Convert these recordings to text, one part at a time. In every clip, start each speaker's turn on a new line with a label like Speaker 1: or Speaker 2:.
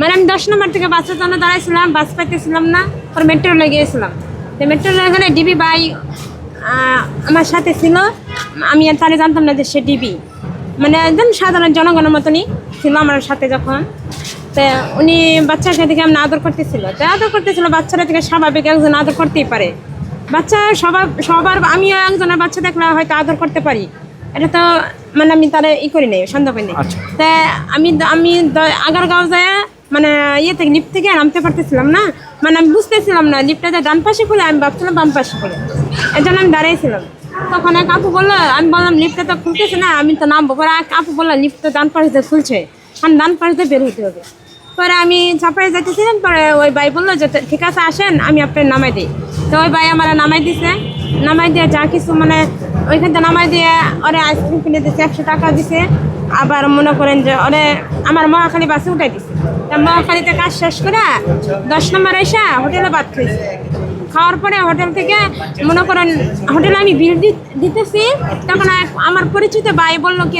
Speaker 1: মানে আমি দশ নম্বর থেকে বাসের জন্য দাঁড়াইছিলাম, বাস পাইতেছিলাম না, পরে মেট্রো গিয়েছিলাম। তো মেট্রো রেলে ডিবি ভাই আমার সাথে ছিল। আমি আর তাহলে জানতাম না যে সে ডিবি মানে একদম সাধারণ জনগণের মতনই ছিল আমার সাথে যখন। তো উনি বাচ্চাকে থেকে আমি আদর করতেছিল। তো আদর করতেছিল, বাচ্চারা থেকে স্বাভাবিক একজন আদর করতেই পারে। বাচ্চা সবার সবার, আমিও একজনের বাচ্চা দেখলে হয়তো আদর করতে পারি। এটা তো মানে আমি তারা ই করি নাই সন্দেহ করি নাই।
Speaker 2: আচ্ছা।
Speaker 1: তা আমি আমি দ- আগারগাঁও যায় মানে ইয়ে থেকে লিফট থেকে নামতে পারতেছিলাম না মানে আমি বুঝতেছিলাম না লিফটটা যে ডান পাশে খুলে আমি ভাবছিলাম বাম পাশে খুলে। এর জন্য আমি দাঁড়িয়েছিলাম তখন এক আপু বলল আমি বললাম লিফ্টটা তো খুলতেছে না আমি তো নামবো। পরে এক আপু বলল লিফ্ট তো ডান পাশে দিয়ে খুলছে আমি ডান পাশে দিয়ে বের হতে হবে। পরে আমি চাপাই যাইতেছিলাম পরে ওই ভাই বলল যে ঠিক আছে আসেন আমি আপনার নামাই দিই। তো ওই ভাই আমার নামাই দিছে নামাই দিয়ে যা কিছু মানে ওইখান থেকে নামাই দিয়ে ওরে আইসক্রিম কিনে দিছে, একশো টাকা দিছে। আবার মনে করেন যে ওরে আমার মহাখালী বাসে উঠাই দিছে। তা মহাখালীতে কাজ শেষ করে দশ নম্বর এসে হোটেলে ভাত খাইছে। খাওয়ার পরে হোটেল থেকে মনে করেন হোটেলে আমি বিল দিতেছি, তখন আমার পরিচিত ভাই বলল কি,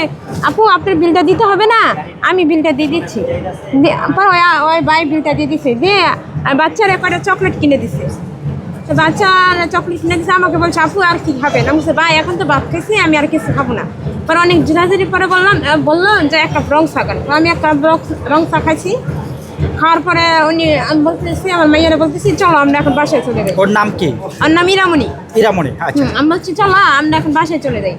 Speaker 1: আপু, আপনার বিলটা দিতে হবে না, আমি বিলটা দিয়ে দিচ্ছি। ওই ভাই বিলটা দিয়ে দিছে। দিয়ে বাচ্চার একটা চকলেট কিনে দিছে। তো বাচ্চার চকলেট কিনে দিছে আমাকে বলছে আপু আর কি খাবেন আমি বলছি ভাই এখন তো ভাত খাইছি আমি আর কিছু খাব না। পরে অনেক জোরাজুরি পরে বললাম বললাম বলল যে একটা রং শাকান আমি একটা রং চা খাইছি। খাওয়ার পরে উনি আমি বলতেছি আমার মেয়েরা বলতেছি চলো আমরা এখন বাসায় চলে যাই।
Speaker 2: ওর নাম কি?
Speaker 1: আর নাম ইরামণি।
Speaker 2: ইরামণি আচ্ছা।
Speaker 1: আমি বলছি চলো আমরা এখন বাসায় চলে যাই।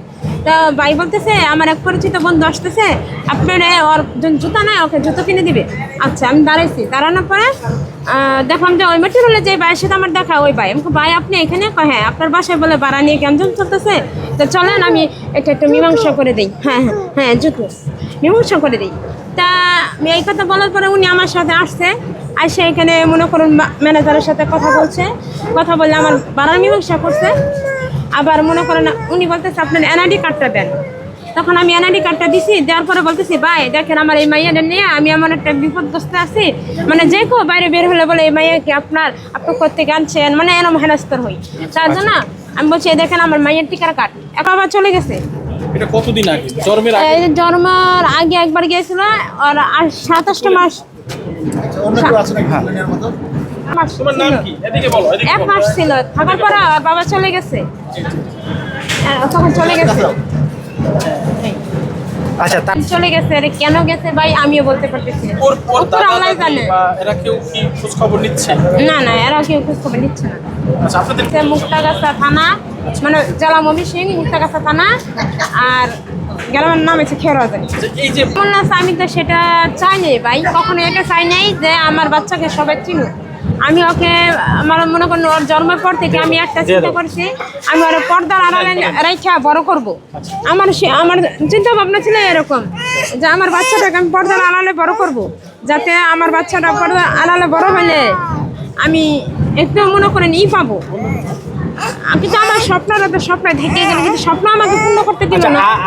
Speaker 1: তো ভাই বলতেছে আমার এক পরিচিত বন্ধু আসতেছে আপনার ওর জুতা নাই ওকে জুতো কিনে দিবে। আচ্ছা আমি দাঁড়াইছি। দাঁড়ানোর পরে দেখলাম যে ওই মেট্রো রেলে যে ভাইয়ের সাথে আমার দেখা ওই ভাই। আমাকে ভাই আপনি এখানে? কয়, হ্যাঁ আপনার বাসায় বলে বাড়া নিয়ে কেমন চলতেছে। তো চলেন আমি এটা একটু মীমাংসা করে দিই। হ্যাঁ হ্যাঁ হ্যাঁ জুতো। মীমাংসা করে দিই। তা এই কথা বলার পরে উনি আমার সাথে আসছে আসে এখানে মনে করুন ম্যানেজারের সাথে কথা বলছে। কথা বলে আমার ভাড়ার মীমাংসা করছে। আবার মনে করেন উনি বলতেছে আপনার এনআইডি কার্ডটা দেন। তখন আমি এনআইডি কার্ডটা দিছি দেওয়ার পরে বলতেছি ভাই দেখেন আমার এই মাইয়াটা নিয়ে আমি এমন একটা বিপদগ্রস্ত আছি। মানে যে কেউ বাইরে বের হলে বলে এই মাইয়া কি আপনার আপনি করতে আনছেন? মানে এরম হেনস্তর হই। তার জন্য আমি বলছি দেখেন আমার মাইয়ের টিকার কার্ড। এখন আবার চলে গেছে।
Speaker 3: এটা কতদিন আগে? জন্মের আগে?
Speaker 1: জন্মের আগে একবার গিয়েছিল আর আর সাতাশটা মাস। মাস
Speaker 3: বলো এদিকে
Speaker 1: এক মাস ছিল থাকার পরে বাবা চলে গেছে। হ্যাঁ, তখন চলে গেছে।
Speaker 2: আচ্ছা
Speaker 1: চলে গেছে আরে কেন গেছে ভাই? আমিও বলতে পারতেছি না।
Speaker 3: ওর ওর
Speaker 1: উত্তর আল্লাহ জানে।
Speaker 3: এরা কেউ কি খোঁজ খবর নিচ্ছে?
Speaker 1: না না এরা কেউ খোঁজ খবর নিচ্ছে না।
Speaker 3: আচ্ছা আপনাদের
Speaker 1: মুক্তাগাছা থানা মানে জেলা মমি সিং মুক্তাগাছা থানা আর গ্রামের নাম হচ্ছে খেরোয়াজানি।
Speaker 3: যে এই যে
Speaker 1: আমি তো সেটা চাই নাই ভাই। কখনো এটা চাই নাই যে আমার বাচ্চাকে সবাই চিনুক। আমি ওকে আমার মনে করেন ওর জন্মের পর থেকে আমি একটা চিন্তা করছি আমি ওর পর্দার আড়ালে রেখা বড় করব। আমার সে আমার চিন্তা ভাবনা ছিল এরকম যে আমার বাচ্চাটাকে আমি পর্দার আড়ালে বড় করব যাতে আমার বাচ্চাটা পর্দার আড়ালে বড় হলে আমি একটু মনে করেন ই পাবো। কিন্তু আমার স্বপ্নটা তো স্বপ্ন থেকে গেলে কিন্তু স্বপ্ন আমাকে পূর্ণ করতে দিল না।
Speaker 2: আ-